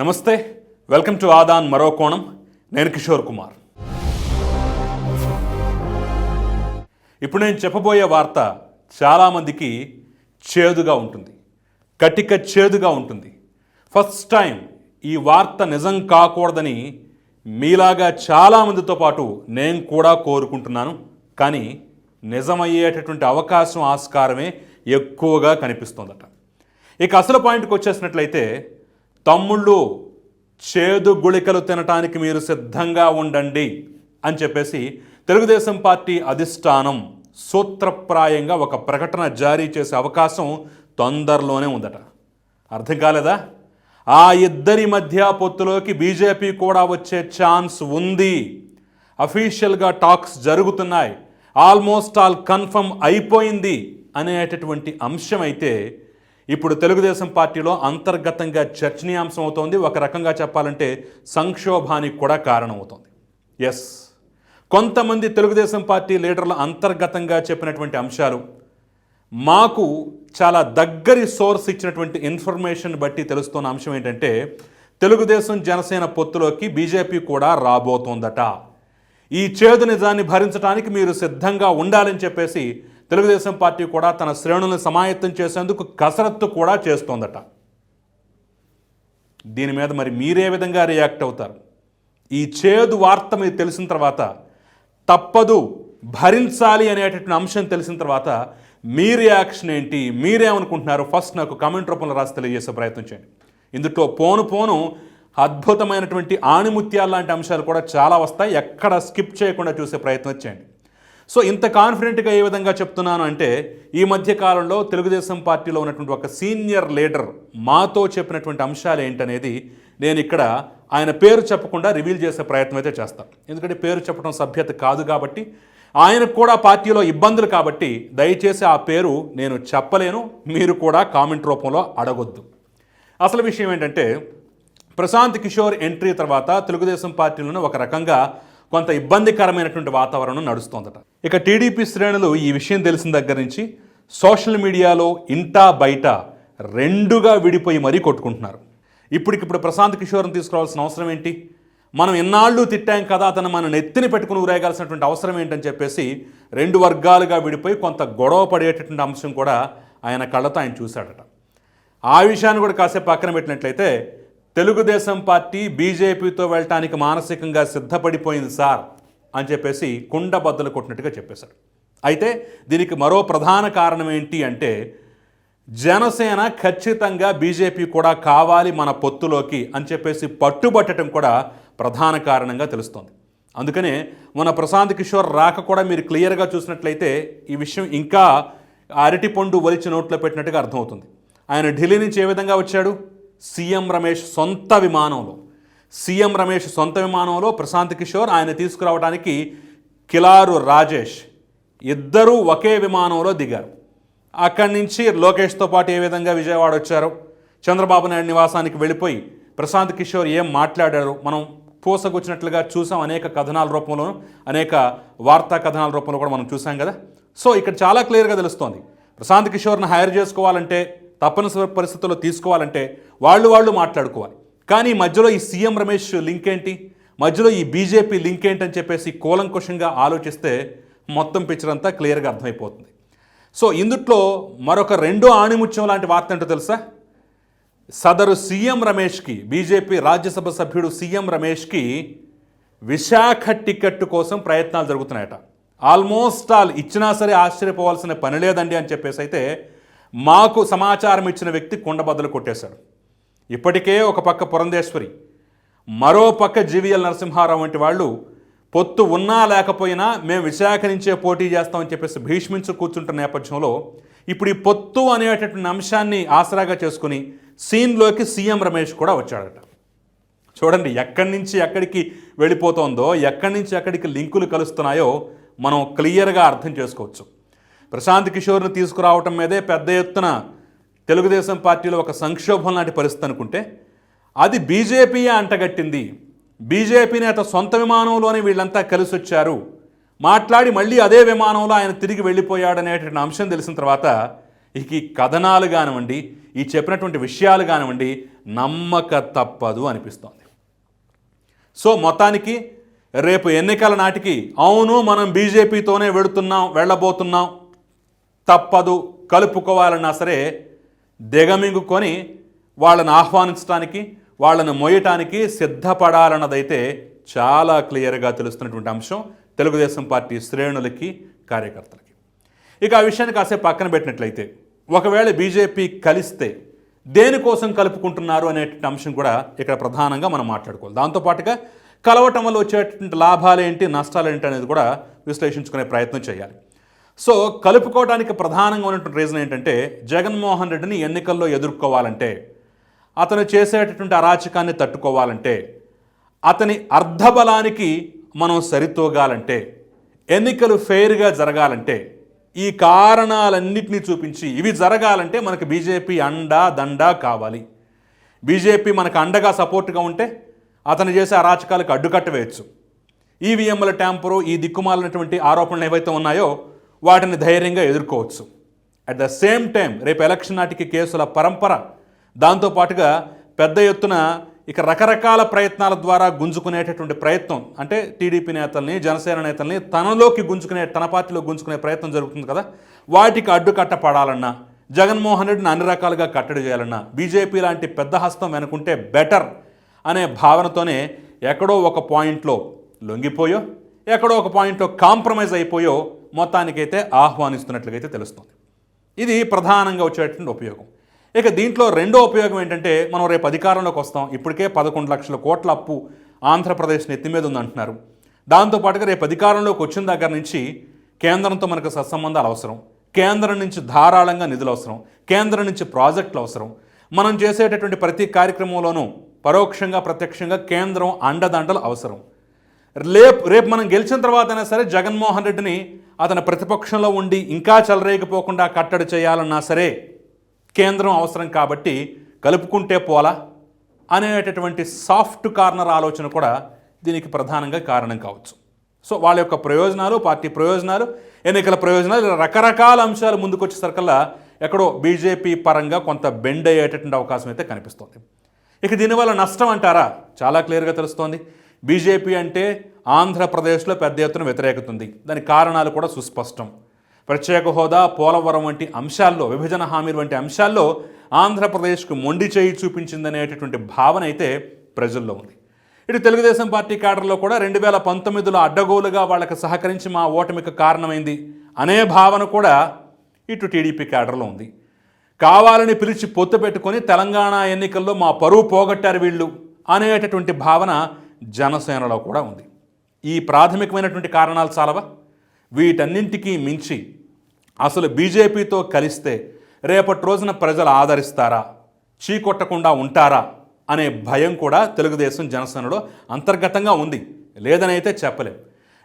నమస్తే welcome to Aadan మరో కోణం. నేను కిషోర్ కుమార్. ఇప్పుడు నేను చెప్పబోయే వార్త చాలామందికి చేదుగా ఉంటుంది. కటిక చేదుగా ఉంటుంది. ఫస్ట్ టైం ఈ వార్త నిజం కాకూడదని మీలాగా చాలామందితో పాటు నేను కూడా కోరుకుంటున్నాను. కానీ నిజమయ్యేటటువంటి అవకాశం ఆస్కారమే ఎక్కువగా కనిపిస్తోందట. ఇక అసలు పాయింట్కి వచ్చేసినట్లయితే తమ్ముళ్ళు చేదు గుళికలు తినటానికి మీరు సిద్ధంగా ఉండండి అని చెప్పేసి తెలుగుదేశం పార్టీ అధిష్టానం సూత్రప్రాయంగా ఒక ప్రకటన జారీ చేసే అవకాశం తొందరలోనే ఉందట. అర్థం కాలేదా? ఆ ఇద్దరి మధ్య పొత్తులోకి బీజేపీ కూడా వచ్చే ఛాన్స్ ఉంది. అఫీషియల్గా టాక్స్ జరుగుతున్నాయి. ఆల్మోస్ట్ ఆల్ కన్ఫర్మ్ అయిపోయింది అనేటటువంటి అంశం అయితే ఇప్పుడు తెలుగుదేశం పార్టీలో అంతర్గతంగా చర్చనీయాంశం అవుతోంది. ఒక రకంగా చెప్పాలంటే సంక్షోభానికి కూడా కారణమవుతోంది. ఎస్ కొంతమంది తెలుగుదేశం పార్టీ లీడర్లు అంతర్గతంగా చెప్పినటువంటి అంశాలు మాకు చాలా దగ్గరి సోర్స్ ఇచ్చినటువంటి ఇన్ఫర్మేషన్ బట్టి తెలుస్తున్న అంశం ఏంటంటే తెలుగుదేశం జనసేన పొత్తులోకి బీజేపీ కూడా రాబోతోందట. ఈ చేదు నిజాన్ని భరించడానికి మీరు సిద్ధంగా ఉండాలని చెప్పేసి తెలుగుదేశం పార్టీ కూడా తన శ్రేణులను సమాయత్తం చేసేందుకు కసరత్తు కూడా చేస్తోందట. దీని మీద మరి మీరే విధంగా రియాక్ట్ అవుతారు. ఈ చేదు వార్త మీకు తెలిసిన తర్వాత తప్పదు భరించాలి అనేటటువంటి అంశం తెలిసిన తర్వాత మీ రియాక్షన్ ఏంటి? మీరేమనుకుంటున్నారు? ఫస్ట్ నాకు కామెంట్ రూపంలో రాసి తెలియజేసే ప్రయత్నం చేయండి. ఇందులో పోను పోను అద్భుతమైనటువంటి ఆణిముత్యాలు లాంటి అంశాలు కూడా చాలా వస్తాయి. ఎక్కడ స్కిప్ చేయకుండా చూసే ప్రయత్నం చేయండి. సో ఇంత కాన్ఫిడెంట్గా ఏ విధంగా చెప్తున్నాను అంటే ఈ మధ్య కాలంలో తెలుగుదేశం పార్టీలో ఉన్నటువంటి ఒక సీనియర్ లీడర్ మాతో చెప్పినటువంటి అంశాలు ఏంటనేది నేను ఇక్కడ ఆయన పేరు చెప్పకుండా రివీల్ చేసే ప్రయత్నం అయితే చేస్తాను ఎందుకంటే పేరు చెప్పడం సభ్యత కాదు కాబట్టి ఆయనకు కూడా పార్టీలో ఇబ్బందులు కాబట్టి దయచేసి ఆ పేరు నేను చెప్పలేను మీరు కూడా కామెంట్ రూపంలో అడగొద్దు. అసలు విషయం ఏంటంటే ప్రశాంత్ కిషోర్ ఎంట్రీ తర్వాత తెలుగుదేశం పార్టీలను ఒక రకంగా కొంత ఇబ్బందికరమైనటువంటి వాతావరణం నడుస్తోందట. ఇక టీడీపీ శ్రేణులు ఈ విషయం తెలిసిన దగ్గర నుంచి సోషల్ మీడియాలో ఇంటా బయట రెండుగా విడిపోయి మరీ కొట్టుకుంటున్నారు. ఇప్పటికిప్పుడు ప్రశాంత్ కిషోర్ని తీసుకురావాల్సిన అవసరం ఏంటి? మనం ఎన్నాళ్ళు తిట్టాం కదా అతను మన నెత్తిని పెట్టుకుని ఊరేగాల్సినటువంటి అవసరం ఏంటని చెప్పేసి రెండు వర్గాలుగా విడిపోయి కొంత గొడవ పడేటటువంటి అంశం కూడా ఆయన కళ్ళతో ఆయన చూశాడట. ఆ విషయాన్ని కూడా కాసేపు పక్కన పెట్టినట్లయితే తెలుగుదేశం పార్టీ బీజేపీతో వెళ్ళటానికి మానసికంగా సిద్ధపడిపోయింది సార్ అని చెప్పేసి కుండ బద్దలు కొట్టినట్టుగా చెప్పేశారు అయితే దీనికి మరో ప్రధాన కారణం ఏంటి అంటే జనసేన ఖచ్చితంగా బీజేపీ కూడా కావాలి మన పొత్తులోకి అని చెప్పేసి పట్టుబట్టడం కూడా ప్రధాన కారణంగా తెలుస్తోంది. అందుకనే మన ప్రశాంత్ కిషోర్ రాక కూడా మీరు క్లియర్గా చూసినట్లయితే ఈ విషయం ఇంకా అరటిపండు వలిచి నోట్లో పెట్టినట్టుగా అర్థమవుతుంది. ఆయన ఢిల్లీ నుంచి ఏ విధంగా వచ్చాడు? సీఎం రమేష్ సొంత విమానంలో సీఎం రమేష్ సొంత విమానంలో ప్రశాంత్ కిషోర్ ఆయన తీసుకురావడానికి కిలారు రాజేష్ ఇద్దరూ ఒకే విమానంలో దిగారు. అక్కడి నుంచి లోకేష్తో పాటు ఏ విధంగా విజయవాడ వచ్చారో? చంద్రబాబు నాయుడు నివాసానికి వెళ్ళిపోయి ప్రశాంత్ కిషోర్ ఏం మాట్లాడారు? మనం పూసగుచ్చినట్లుగా చూసాం అనేక కథనాల రూపంలోనూ అనేక వార్తా కథనాల రూపంలో కూడా మనం చూసాం కదా. సో ఇక్కడ చాలా క్లియర్గా తెలుస్తోంది. ప్రశాంత్ కిషోర్ని హైర్ చేసుకోవాలంటే తప్పనిసరి పరిస్థితుల్లో తీసుకోవాలంటే వాళ్ళు వాళ్ళు మాట్లాడుకోవాలి. కానీ మధ్యలో ఈ సీఎం రమేష్ లింక్ ఏంటి? మధ్యలో ఈ బీజేపీ లింక్ ఏంటని చెప్పేసి కూలంకుషంగా ఆలోచిస్తే మొత్తం పిక్చర్ అంతా క్లియర్గా అర్థమైపోతుంది. సో ఇందుట్లో మరొక రెండో ఆణిముత్యం లాంటి వార్త ఏంటో తెలుసా? సదరు సీఎం రమేష్కి బీజేపీ రాజ్యసభ సభ్యుడు సీఎం రమేష్కి విశాఖ టికెట్ కోసం ప్రయత్నాలు జరుగుతున్నాయట. ఆల్మోస్ట్ ఆల్ ఇచ్చినా సరే ఆశ్చర్యపోవాల్సిన పని లేదండి అని చెప్పేసి అయితే మాకు సమాచారం ఇచ్చిన వ్యక్తి కొండబద్దలు కొట్టేశాడు. ఇప్పటికే ఒక పక్క పురంధేశ్వరి మరో పక్క జీవీఎల్ నరసింహారావు వంటి వాళ్ళు పొత్తు ఉన్నా లేకపోయినా మేము విశాఖ నుంచే పోటీ చేస్తామని చెప్పేసి భీష్మించు కూర్చుంటున్న నేపథ్యంలో ఇప్పుడు ఈ పొత్తు అనేటటువంటి అంశాన్ని ఆసరాగా చేసుకుని సీన్లోకి సీఎం రమేష్ కూడా వచ్చాడట. చూడండి ఎక్కడి నుంచి ఎక్కడికి వెళ్ళిపోతుందో ఎక్కడి నుంచి ఎక్కడికి లింకులు కలుస్తున్నాయో మనం క్లియర్గా అర్థం చేసుకోవచ్చు. ప్రశాంత్ కిషోర్ని తీసుకురావటం మీదే పెద్ద ఎత్తున తెలుగుదేశం పార్టీలో ఒక సంక్షోభం లాంటి పరిస్థితి అనుకుంటే అది బీజేపీయే అంటగట్టింది. బీజేపీ నేత సొంత విమానంలోనే వీళ్ళంతా కలిసి వచ్చారు. మాట్లాడి మళ్ళీ అదే విమానంలో ఆయన తిరిగి వెళ్ళిపోయాడనేటువంటి అంశం తెలిసిన తర్వాత ఇక ఈ కథనాలు కానివ్వండి ఈ చెప్పినటువంటి విషయాలు కానివ్వండి నమ్మక తప్పదు అనిపిస్తోంది. సో మొత్తానికి రేపు ఎన్నికల నాటికి అవును మనం బీజేపీతోనే వెళుతున్నాం వెళ్ళబోతున్నాం తప్పదు కలుపుకోవాలన్నా సరే దిగమింగుకొని వాళ్ళని ఆహ్వానించడానికి వాళ్ళను మోయటానికి సిద్ధపడాలన్నదైతే చాలా క్లియర్గా తెలుస్తున్నటువంటి అంశం. తెలుగుదేశం పార్టీ శ్రేణులకి కార్యకర్తలకి. ఇక ఆ విషయాన్ని కాసేపు పక్కన పెట్టినట్లయితే ఒకవేళ బీజేపీ కలిస్తే దేనికోసం కలుపుకుంటున్నారు అనేటువంటి అంశం కూడా ఇక్కడ ప్రధానంగా మనం మాట్లాడుకోవాలి. దాంతోపాటుగా కలవటం వల్ల వచ్చేటువంటి లాభాలు ఏంటి నష్టాలు ఏంటి అనేది కూడా విశ్లేషించుకునే ప్రయత్నం చేయాలి. సో కలుపుకోవడానికి ప్రధానంగా ఉన్నటువంటి రీజన్ ఏంటంటే జగన్మోహన్ రెడ్డిని ఎన్నికల్లో ఎదుర్కోవాలంటే అతను చేసేటటువంటి అరాచకాన్ని తట్టుకోవాలంటే అతని అర్ధబలానికి మనం సరితూగాలంటే ఎన్నికలు ఫెయిర్గా జరగాలంటే ఈ కారణాలన్నింటినీ చూపించి ఇవి జరగాలంటే మనకు బీజేపీ అండా దండా కావాలి. బీజేపీ మనకు అండగా సపోర్ట్గా ఉంటే అతను చేసే అరాచకాలకు అడ్డుకట్టవేయచ్చు ఈవీఎంల ట్యాంపరు ఈ దిక్కుమాలినటువంటి ఆరోపణలు ఏవైతే ఉన్నాయో వాటిని ధైర్యంగా ఎదుర్కోవచ్చు. అట్ ద సేమ్ టైం రేపు ఎలక్షన్ నాటికి కేసుల పరంపర దాంతోపాటుగా పెద్ద ఎత్తున ఇక రకరకాల ప్రయత్నాల ద్వారా గుంజుకునేటటువంటి ప్రయత్నం అంటే టీడీపీ నేతల్ని జనసేన నేతల్ని తనలోకి గుంజుకునే తన పార్టీలో గుంజుకునే ప్రయత్నం జరుగుతుంది కదా? వాటికి అడ్డుకట్ట పడాలన్నా జగన్మోహన్ రెడ్డిని అన్ని రకాలుగా కట్టడి చేయాలన్నా బీజేపీ లాంటి పెద్ద హస్తం వెనుకుంటే బెటర్ అనే భావనతోనే ఎక్కడో ఒక పాయింట్లో లొంగిపోయో ఎక్కడో ఒక పాయింట్లో కాంప్రమైజ్ అయిపోయో మొత్తానికైతే ఆహ్వానిస్తున్నట్లుగైతే తెలుస్తుంది. ఇది ప్రధానంగా వచ్చేటువంటి ఉపయోగం. ఇక దీంట్లో రెండో ఉపయోగం ఏంటంటే మనం రేపు అధికారంలోకి వస్తాం. ఇప్పటికే పదకొండు లక్షల కోట్ల అప్పు ఆంధ్రప్రదేశ్ నెత్తి మీద ఉందంటున్నారు. దాంతోపాటుగా రేపు అధికారంలోకి వచ్చిన దగ్గర నుంచి కేంద్రంతో మనకు సత్సంబంధాలు అవసరం. కేంద్రం నుంచి ధారాళంగా నిధులు అవసరం. కేంద్రం నుంచి ప్రాజెక్టులు అవసరం. మనం చేసేటటువంటి ప్రతి కార్యక్రమంలోనూ పరోక్షంగా ప్రత్యక్షంగా కేంద్రం అండదండలు అవసరం. రేపు రేపు మనం గెలిచిన తర్వాతైనా సరే జగన్మోహన్ రెడ్డిని అతను ప్రతిపక్షంలో ఉండి ఇంకా చెలరేగిపోకుండా కట్టడి చేయాలన్నా సరే కేంద్రం అవసరం కాబట్టి కలుపుకుంటే పోలా అనేటటువంటి సాఫ్ట్ కార్నర్ ఆలోచన కూడా దీనికి ప్రధానంగా కారణం కావచ్చు. సో వాళ్ళ యొక్క ప్రయోజనాలు పార్టీ ప్రయోజనాలు ఎన్నికల ప్రయోజనాలు రకరకాల అంశాలు ముందుకొచ్చేసరికల్లా ఎక్కడో బీజేపీ పరంగా కొంత బెండ్ అయ్యేటటువంటి అవకాశం అయితే కనిపిస్తోంది. ఇక దీనివల్ల నష్టం అంటారా? చాలా క్లియర్గా తెలుస్తోంది. బీజేపీ అంటే ఆంధ్రప్రదేశ్లో పెద్ద ఎత్తున వ్యతిరేకత ఉంది. దాని కారణాలు కూడా సుస్పష్టం. ప్రత్యేక హోదా పోలవరం వంటి అంశాల్లో విభజన హామీలు వంటి అంశాల్లో ఆంధ్రప్రదేశ్కు మొండి చేయి చూపించిందనేటటువంటి భావన అయితే ప్రజల్లో ఉంది. ఇటు తెలుగుదేశం పార్టీ కేడర్లో కూడా రెండు వేల పంతొమ్మిదిలో అడ్డగోలుగా వాళ్ళకి సహకరించి మా ఓటమికి కారణమైంది అనే భావన కూడా ఇటు టీడీపీ కేడర్లో ఉంది. కావాలని పిలిచి పొత్తు పెట్టుకొని తెలంగాణ ఎన్నికల్లో మా పరువు పోగొట్టారు వీళ్ళు అనేటటువంటి భావన జనసేనలో కూడా ఉంది. ఈ ప్రాథమికమైనటువంటి కారణాలు చాలవా? వీటన్నింటికీ మించి అసలు బీజేపీతో కలిస్తే రేపటి రోజున ప్రజలు ఆదరిస్తారా? చీకొట్టకుండా ఉంటారా? అనే భయం కూడా తెలుగుదేశం జనసేనలో అంతర్గతంగా ఉంది. లేదనైతే చెప్పలేం.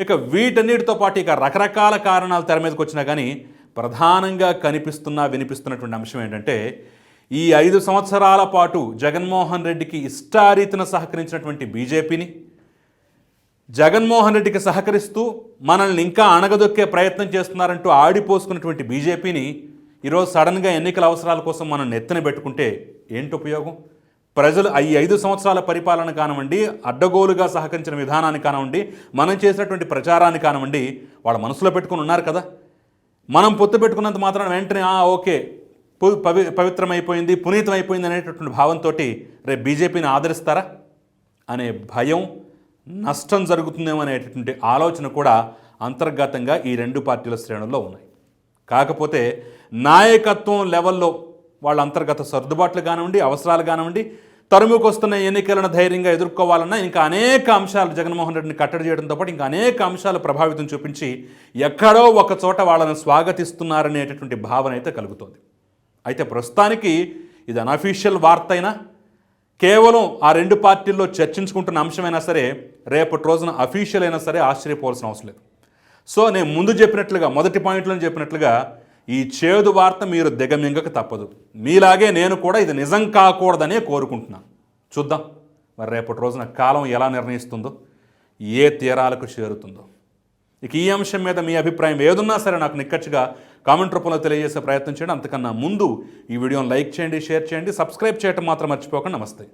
ఇక వీటన్నిటితో పాటు ఇక రకరకాల కారణాలు తెర మీదకి వచ్చినా కానీ ప్రధానంగా కనిపిస్తున్న వినిపిస్తున్నటువంటి అంశం ఏంటంటే ఈ ఐదు సంవత్సరాల పాటు జగన్మోహన్ రెడ్డికి ఇష్టారీతిన సహకరించినటువంటి బీజేపీని జగన్మోహన్ రెడ్డికి సహకరిస్తూ మనల్ని ఇంకా అణగదొక్కే ప్రయత్నం చేస్తున్నారంటూ ఆడిపోసుకున్నటువంటి బీజేపీని ఈరోజు సడన్గా ఎన్నికల అవసరాల కోసం మనం నెత్తిన పెట్టుకుంటే ఏంటి ఉపయోగం? ప్రజలు ఈ ఐదు సంవత్సరాల పరిపాలన కానివ్వండి అడ్డగోలుగా సహకరించిన విధానాన్ని కానివ్వండి మనం చేసినటువంటి ప్రచారాన్ని కానివ్వండి వాళ్ళ మనసులో పెట్టుకుని ఉన్నారు కదా? మనం పొత్తు పెట్టుకున్నంత మాత్రం వెంటనే "ఆ, ఓకే పవి పవిత్రమైపోయింది పునీతమైపోయింది అనేటటువంటి భావంతో రేపు బీజేపీని ఆదరిస్తారా? అనే భయం నష్టం జరుగుతుందేమో అనేటటువంటి ఆలోచన కూడా అంతర్గతంగా ఈ రెండు పార్టీల శ్రేణుల్లో ఉన్నాయి. కాకపోతే నాయకత్వం లెవెల్లో వాళ్ళ అంతర్గత సర్దుబాట్లు కానివ్వండి అవసరాలు కానివ్వండి తరుముకు వస్తున్న ఎన్నికలను ధైర్యంగా ఎదుర్కోవాలన్నా ఇంకా అనేక అంశాలు జగన్మోహన్ రెడ్డిని కట్టడి చేయడంతో పాటు ఇంకా అనేక అంశాలు ప్రభావితం చూపించి ఎక్కడో ఒక చోట వాళ్ళని స్వాగతిస్తున్నారనేటటువంటి భావన అయితే కలుగుతోంది. అయితే ప్రస్తుతానికి ఇది అనఫీషియల్ వార్త అయినా కేవలం ఆ రెండు పార్టీల్లో చర్చించుకుంటున్న అంశమైనా సరే రేపటి రోజున అఫీషియల్ అయినా సరే ఆశ్చర్యపోవాల్సిన అవసరం లేదు. సో నేను ముందు చెప్పినట్లుగా మొదటి పాయింట్లో చెప్పినట్లుగా ఈ చేదు వార్త మీరు దిగమింగక తప్పదు. మీలాగే నేను కూడా ఇది నిజం కాకూడదనే కోరుకుంటున్నాను చూద్దాం. మరి రేపటి రోజున కాలం ఎలా నిర్ణయిస్తుందో ఏ తీరాలకు చేరుతుందో. ఇక ఈ అంశం మీద మీ అభిప్రాయం ఏదున్నా సరే నాకు నిక్కచ్చిగా కామెంట్ రూపంలో తెలియజేసే ప్రయత్నం చేయండి. అంతకన్నా ముందు ఈ వీడియోని లైక్ చేయండి షేర్ చేయండి సబ్స్క్రైబ్ చేయడం మాత్రం మర్చిపోకండి. నమస్తే.